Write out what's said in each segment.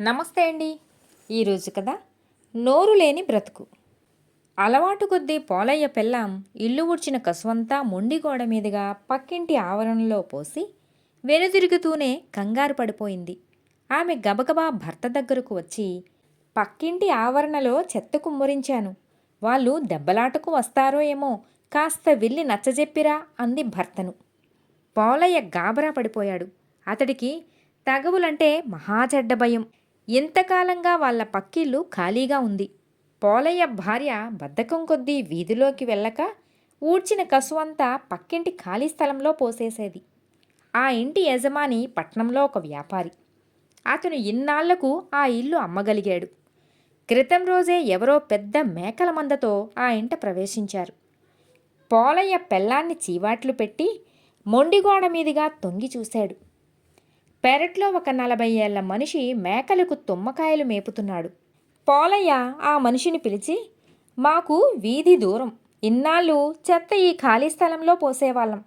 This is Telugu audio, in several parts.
నమస్తే అండి. ఈరోజు కదా నోరు లేని బ్రతుకు. అలవాటు కొద్దీ పోలయ్య పెళ్ళాం ఇల్లు ఊడ్చిన కసువంతా మొండి గోడ మీదుగా పక్కింటి ఆవరణలో పోసి వెనుదిరుగుతూనే కంగారు పడిపోయింది. ఆమె గబగబా భర్త దగ్గరకు వచ్చి పక్కింటి ఆవరణలో చెత్త కుమ్మరించాను. వాళ్ళు దెబ్బలాటకు వస్తారో ఏమో కాస్త వెళ్ళి నచ్చజెప్పిరా అంది భర్తను. పోలయ్య గాబరా పడిపోయాడు. అతడికి తగవులంటే మహాచెడ్డ భయం. ఇంతకాలంగా వాళ్ళ పక్కిల్లు ఖాళీగా ఉంది. పోలయ్య భార్య బద్ధకం కొద్దీ వీధిలోకి వెళ్ళక ఊడ్చిన కసువంతా పక్కింటి ఖాళీ స్థలంలో పోసేసేది. ఆ ఇంటి యజమాని పట్నంలో ఒక వ్యాపారి. అతను ఇన్నాళ్ళకు ఆ ఇల్లు అమ్మగలిగాడు. క్రితం రోజే ఎవరో పెద్ద మేకల మందతో ఆ ఇంట ప్రవేశించారు. పోలయ్య పెళ్ళాన్ని చీవాట్లు పెట్టి మొండిగోడ మీదుగా తొంగి చూశాడు. పెరట్లో ఒక నలభై ఏళ్ళ మనిషి మేకలకు తుమ్మకాయలు మేపుతున్నాడు. పోలయ్య ఆ మనిషిని పిలిచి మాకు వీధి దూరం. ఇన్నాళ్ళు చెత్త ఈ ఖాళీ స్థలంలో పోసేవాళ్ళం.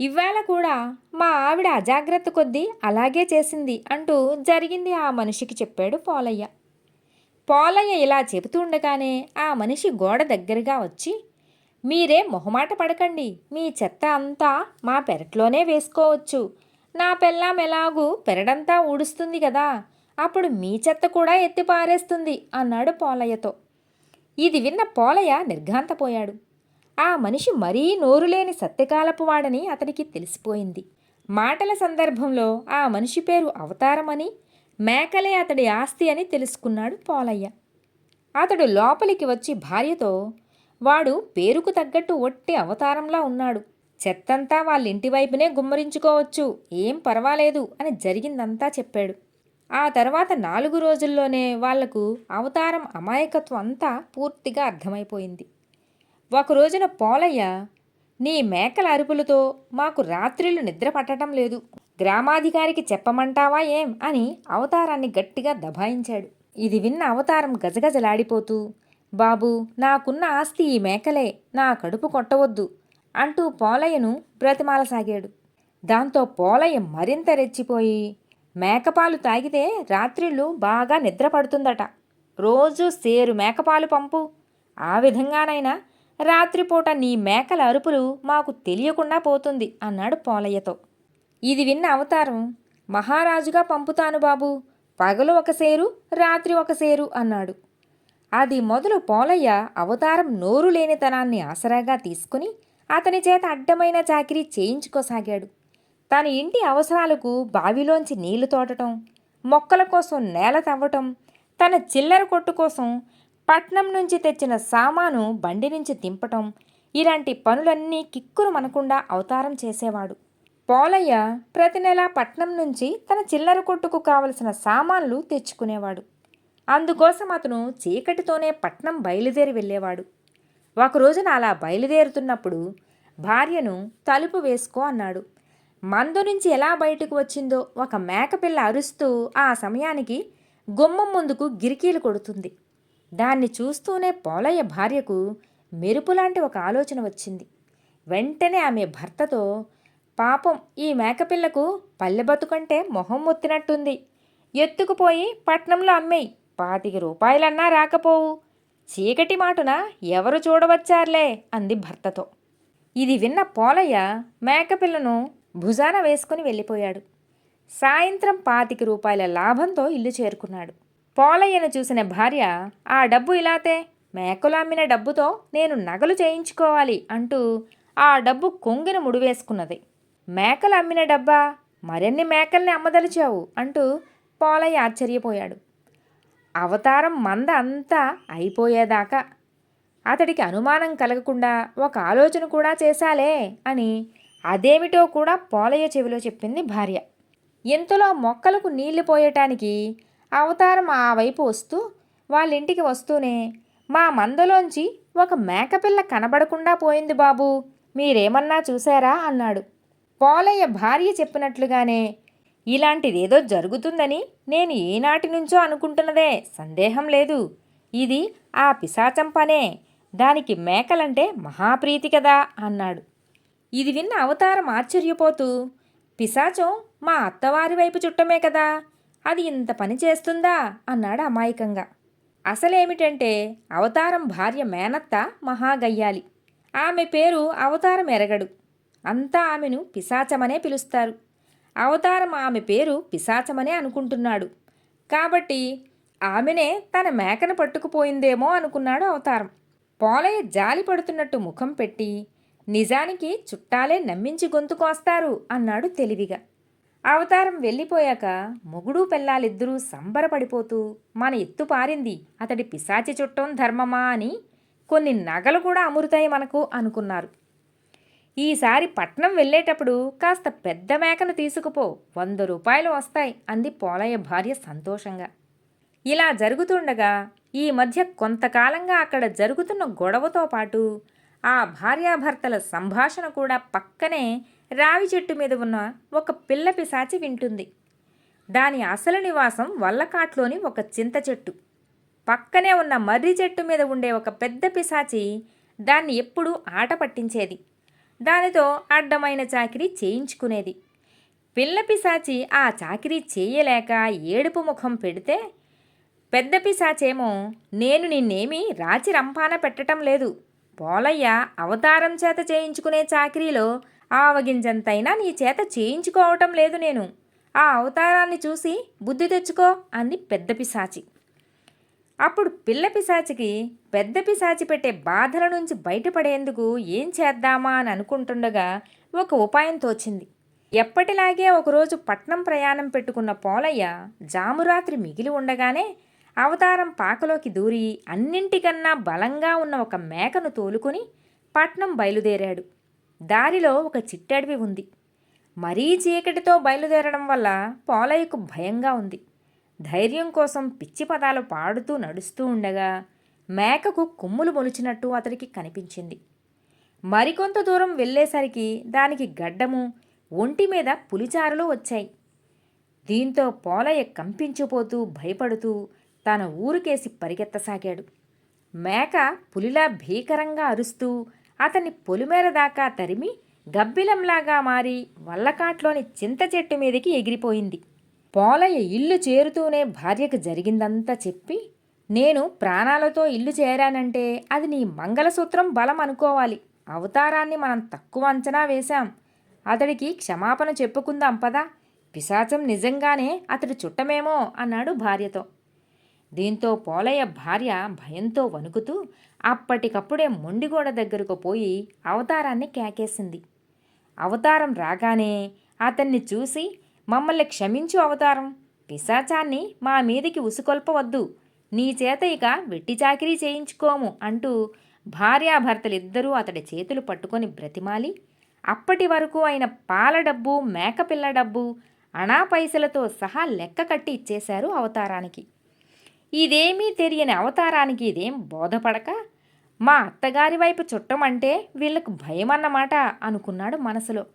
ఇవాళ కూడా మా ఆవిడ అజాగ్రత్త కొద్దీ అలాగే చేసింది అంటూ జరిగింది ఆ మనిషికి చెప్పాడు పోలయ్య. పోలయ్య ఇలా చెబుతుండగానే ఆ మనిషి గోడ దగ్గరగా వచ్చి మీరే మొహమాట పడకండి. మీ చెత్త అంతా మా పెరట్లోనే వేసుకోవచ్చు. నా పెళ్ళాం ఎలాగూ పెరడంతా ఊడుస్తుంది కదా అప్పుడు మీ చెత్త కూడా ఎత్తి పారేస్తుంది అన్నాడు పోలయ్యతో. ఇది విన్న పోలయ్య నిర్ఘాంతపోయాడు. ఆ మనిషి మరీ నోరులేని సత్యకాలపు వాడని అతనికి తెలిసిపోయింది. మాటల సందర్భంలో ఆ మనిషి పేరు అవతారమని మేకలే అతడి ఆస్తి అని తెలుసుకున్నాడు పోలయ్య. అతడు లోపలికి వచ్చి భార్యతో వాడు పేరుకు తగ్గట్టు ఒట్టి అవతారంలా ఉన్నాడు. చెత్తంతా వాళ్ళ ఇంటి వైపునే గుమ్మరించుకోవచ్చు. ఏం పర్వాలేదు అని జరిగిందంతా చెప్పాడు. ఆ తర్వాత నాలుగు రోజుల్లోనే వాళ్ళకు అవతారం అమాయకత్వం అంతా పూర్తిగా అర్థమైపోయింది. ఒక రోజున పోలయ్య నీ మేకల అరుపులతో మాకు రాత్రిళ్ళు నిద్ర పట్టడం లేదు. గ్రామాధికారికి చెప్పమంటావా ఏం? అని అవతారాన్ని గట్టిగా దబాయించాడు. ఇది విన్న అవతారం గజగజలాడిపోతూ బాబు నాకున్న ఆస్తి ఈ మేకలే. నా కడుపు కొట్టవద్దు. అంటూ పోలయ్యను బ్రతిమాలసాగాడు దాంతో పోలయ్య మరింత రెచ్చిపోయి మేకపాలు తాగితే రాత్రిళ్ళు బాగా నిద్ర పడుతుందట రోజు సేరు మేకపాలు పంపు. ఆ విధంగానైనా రాత్రిపూట నీ మేకల అరుపులు మాకు తెలియకుండా పోతుంది అన్నాడు పోలయ్యతో. ఇది విన్న అవతారం మహారాజుగా పంపుతాను బాబు పగలు ఒక సేరు రాత్రి ఒక సేరు అన్నాడు. అది మొదలు పోలయ్య అవతారం నోరు లేనితనాన్ని ఆసరాగా తీసుకుని అతని చేత అడ్డమైన చాకిరీ చేయించుకోసాగాడు. తన ఇంటి అవసరాలకు బావిలోంచి నీళ్ళు తోటటం మొక్కల కోసం నేల తవ్వటం తన చిల్లర కొట్టు కోసం పట్నం నుంచి తెచ్చిన సామాను బండి నుంచి దింపటం ఇలాంటి పనులన్నీ కిక్కురు మనకుండా అవతారం చేసేవాడు. పోలయ్య ప్రతి నెల పట్నం నుంచి తన చిల్లర కొట్టుకు కావలసిన సామాన్లు తెచ్చుకునేవాడు. అందుకోసం అతను చీకటితోనే పట్నం బయలుదేరి వెళ్ళేవాడు. ఒక రోజున అలా బయలుదేరుతున్నప్పుడు భార్యను తలుపు వేసుకో అన్నాడు. మందు నుంచి ఎలా బయటకు వచ్చిందో ఒక మేకపిల్ల అరుస్తూ ఆ సమయానికి గుమ్మం ముందుకు గిరికీలు కొడుతుంది. దాన్ని చూస్తూనే పోలయ్య భార్యకు మెరుపులాంటి ఒక ఆలోచన వచ్చింది. వెంటనే ఆమె భర్తతో పాపం ఈ మేకపిల్లకు పల్లె బతుకంటే మొహం మొత్తినట్టుంది. ఎత్తుకుపోయి పట్నంలో అమ్మేయి. పాతిక రూపాయలన్నా రాకపోవు. చీకటి మాటున ఎవరు చూడవచ్చారులే అంది భర్తతో. ఇది విన్న పోలయ్య మేకపిల్లను భుజాన వేసుకుని వెళ్ళిపోయాడు. సాయంత్రం పాతిక రూపాయల లాభంతో ఇల్లు చేరుకున్నాడు. పోలయ్యను చూసిన భార్య ఆ డబ్బు ఇలాతే మేకలు అమ్మిన డబ్బుతో నేను నగలు చేయించుకోవాలి అంటూ ఆ డబ్బు కొంగిన ముడివేసుకున్నది. మేకలు అమ్మిన డబ్బా? మరెన్ని మేకల్ని అమ్మదలిచావు? అంటూ పోలయ్య ఆశ్చర్యపోయాడు. అవతారం మంద అంతా అయిపోయేదాకా అతడికి అనుమానం కలగకుండా ఒక ఆలోచన కూడా చేశాలే అని అదేమిటో కూడా పోలయ్య చెవిలో చెప్పింది భార్య. ఇంతలో మొక్కలకు నీళ్ళు పోయటానికి అవతారం ఆ వైపు వస్తూ వాళ్ళ ఇంటికి వస్తూనే మా మందలోంచి ఒక మేకపిల్ల కనబడకుండా పోయింది బాబు. మీరేమన్నా చూశారా? అన్నాడు. పోలయ్య భార్య చెప్పినట్లుగానే ఇలాంటిదేదో జరుగుతుందని నేను ఏనాటి నుంచో అనుకుంటున్నదే. సందేహం లేదు. ఇది ఆ పిశాచం పనే. దానికి మేకలంటే మహాప్రీతి కదా అన్నాడు. ఇది విన్న అవతారం ఆశ్చర్యపోతూ పిశాచం మా అత్తవారి వైపు చుట్టమే కదా. అది ఇంత పని చేస్తుందా? అన్నాడు అమాయకంగా. అసలేమిటంటే అవతారం భార్య మేనత్త మహాగయ్యాలి. ఆమె పేరు అవతారం ఎరగడు. అంతా ఆమెను పిశాచమనే పిలుస్తారు. అవతారం ఆమె పేరు పిశాచమనే అనుకుంటున్నాడు. కాబట్టి ఆమెనే తన మేకను పట్టుకుపోయిందేమో అనుకున్నాడు అవతారం. పోలయ్య జాలి పడుతున్నట్టు ముఖం పెట్టి నిజానికి చుట్టాలే నమ్మించి గొంతుకొస్తారు అన్నాడు తెలివిగా. అవతారం వెళ్ళిపోయాక మొగుడు పెళ్ళాలిద్దరూ సంబరపడిపోతూ మన ఎత్తు పారింది అతడి పిశాచి చుట్టం ధర్మమా అని కొన్ని నగలు కూడా అమురుతాయి మనకు అనుకున్నారు. ఈసారి పట్నం వెళ్ళేటప్పుడు కాస్త పెద్ద మేకను తీసుకుపో. వంద రూపాయలు వస్తాయి అంది పోలయ్య భార్య సంతోషంగా. ఇలా జరుగుతుండగా ఈ మధ్య కొంతకాలంగా అక్కడ జరుగుతున్న గొడవతో పాటు ఆ భార్యాభర్తల సంభాషణ కూడా పక్కనే రావి చెట్టు మీద ఉన్న ఒక పిల్ల పిశాచి వింటుంది. దాని అసలు నివాసం వల్లకాట్లోని ఒక చింత చెట్టు. పక్కనే ఉన్న మర్రి చెట్టు మీద ఉండే ఒక పెద్ద పిశాచి దాన్ని ఎప్పుడూ ఆట పట్టించేది. దానితో అడ్డమైన చాకిరీ చేయించుకునేది. పిల్ల పిశాచి ఆ చాకిరీ చేయలేక ఏడుపు ముఖం పెడితే పెద్ద పిశాచేమో నేను నిన్నేమీ రాచి రంపాన పెట్టటం లేదు. పోలయ్య అవతారం చేత చేయించుకునే చాకరీలో ఆవగింజంతైనా నీ చేత చేయించుకోవటం లేదు నేను. ఆ అవతారాన్ని చూసి బుద్ధి తెచ్చుకో అంది పెద్ద పిశాచి. అప్పుడు పిల్ల పిశాచికి పెద్ద పిశాచి పెట్టే బాధల నుంచి బయటపడేందుకు ఏం చేద్దామా అని అనుకుంటుండగా ఒక ఉపాయం తోచింది. ఎప్పటిలాగే ఒకరోజు పట్నం ప్రయాణం పెట్టుకున్న పోలయ్య జామురాత్రి మిగిలి ఉండగానే అవతారం పాకలోకి దూరి అన్నింటికన్నా బలంగా ఉన్న ఒక మేకను తోలుకుని పట్నం బయలుదేరాడు. దారిలో ఒక చిట్టడవి ఉంది. మరీ చీకటితో బయలుదేరడం వల్ల పోలయ్యకు భయంగా ఉంది. ధైర్యం కోసం పిచ్చి పదాలు పాడుతూ నడుస్తూ ఉండగా మేకకు కొమ్ములు మొలిచినట్టు అతడికి కనిపించింది. మరికొంత దూరం వెళ్ళేసరికి దానికి గడ్డము ఒంటి మీద పులిచారులు వచ్చాయి. దీంతో పోలయ్య కంపించిపోతూ భయపడుతూ తన ఊరికేసి పరిగెత్తసాగాడు. మేక పులిలా భీకరంగా అరుస్తూ అతన్ని పొలిమేర దాకా తరిమి గబ్బిలంలాగా మారి వల్లకాట్లోని చింత చెట్టు మీదకి ఎగిరిపోయింది. పోలయ్య ఇల్లు చేరుతూనే భార్యకు జరిగిందంతా చెప్పి నేను ప్రాణాలతో ఇల్లు చేరానంటే అది నీ మంగళసూత్రం బలం అనుకోవాలి. అవతారాన్ని మనం తక్కువ అంచనా వేశాం. అతడికి క్షమాపణ చెప్పుకుందాం పదా. పిశాచం నిజంగానే అతడి చుట్టమేమో అన్నాడు భార్యతో. దీంతో పోలయ్య భార్య భయంతో వణుకుతూ అప్పటికప్పుడే మొండిగోడ దగ్గరకు పోయి అవతారాన్ని కేకేసింది. అవతారం రాగానే అతన్ని చూసి మమ్మల్ని క్షమించు అవతారం. పిశాచాన్ని మా మీదికి ఉసుకొల్పవద్దు. నీ చేత ఇక వెట్టి చాకిరీ చేయించుకోము అంటూ భార్యాభర్తలిద్దరూ అతడి చేతులు పట్టుకొని బ్రతిమాలి. అప్పటి వరకు ఆయన పాల డబ్బు మేకపిల్ల డబ్బు అణా పైసలతో సహా లెక్క కట్టి ఇచ్చేశారు అవతారానికి. ఇదేమీ తెలియని అవతారానికి ఇదేం బోధపడక? మా అత్తగారి వైపు చుట్టమంటే వీళ్ళకు భయమన్నమాట అనుకున్నాడు మనసులో.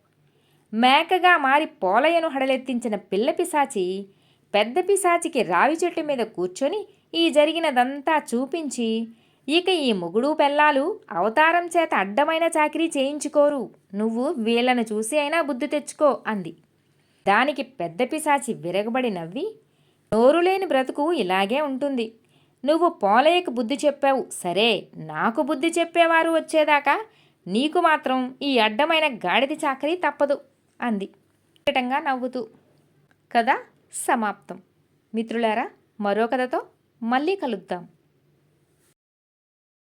మేకగా మారి పోలయ్యను హడలెత్తించిన పిల్ల పిశాచి పెద్ద పిశాచికి రావి చెట్టు మీద కూర్చొని ఈ జరిగినదంతా చూపించి ఇక ఈ మొగుడు పెళ్ళాలు అవతారం చేత అడ్డమైన చాకరీ చేయించుకోరు. నువ్వు వీళ్ళను చూసి అయినా బుద్ధి తెచ్చుకో అంది. దానికి పెద్ద పిశాచి విరగబడి నవ్వి నోరులేని బ్రతుకు ఇలాగే ఉంటుంది. నువ్వు పోలయ్యకు బుద్ధి చెప్పావు. సరే నాకు బుద్ధి చెప్పేవారు వచ్చేదాకా నీకు మాత్రం ఈ అడ్డమైన గాడిద చాకరీ తప్పదు. అంది. కటంగా నవ్వుతూ కథ సమాప్తం. మిత్రులారా మరో కథతో మళ్ళీ కలుద్దాం.